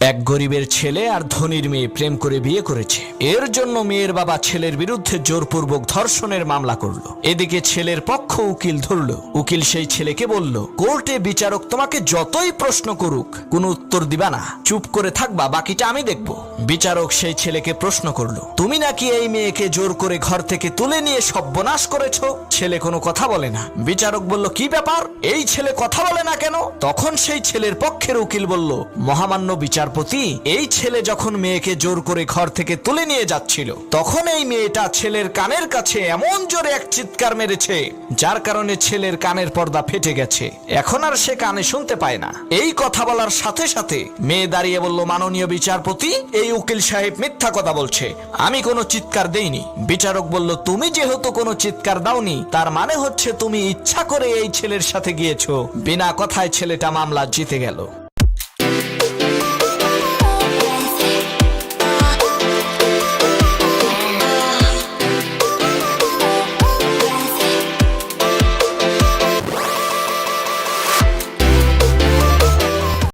এক গরিবের ছেলে আর ধনীর মেয়ে প্রেম করে বিয়ে করেছে। এর জন্য মেয়ের বাবা ছেলের বিরুদ্ধে জোরপূর্বক ধর্ষণের মামলা করল। এদিকে ছেলের পক্ষ উকিল ধরলো। উকিল সেই ছেলেকে বলল, কোর্টে বিচারক তোমাকে যতই প্রশ্ন করুক, কোনো উত্তর দিবা না। চুপ করে থাকবা, বাকিটা আমি দেখব। বিচারক সেই ছেলেকে প্রশ্ন করল, তুমি নাকি এই মেয়েকে জোর করে ঘর থেকে তুলে নিয়ে সর্বনাশ করেছ? ছেলে কোনো কথা বলে না। বিচারক বলল, কি ব্যাপার? এই ছেলে কথা বলে না কেন? তখন সেই ছেলের পক্ষের উকিল বলল, মহামান্য বিচারপতি এই ছেলে যখন মেয়েকে জোর করে ঘর থেকে তুলে নিয়ে যাচ্ছিল, তখন এই মেয়েটা ছেলের কানের কাছে এমন জোরে এক চিৎকার মেরেছে, যার কারণে ছেলের কানের পর্দা ফেটে গেছে। এখন আর সে কানে শুনতে পায় না। এই কথা বলার সাথে সাথে মেয়ে দাঁড়িয়ে বলল, মাননীয় বিচারপতি, এই উকিল সাহেব মিথ্যা কথা বলছে। আমি কোনো চিৎকার দেইনি। বিচারক বলল, তুমি যেহেতু কোনো চিৎকার দাওনি, তার মানে হচ্ছে তুমি ইচ্ছা করে এই ছেলের সাথে গিয়েছো। বিনা কথায় ছেলেটা মামলা জিতে গেল।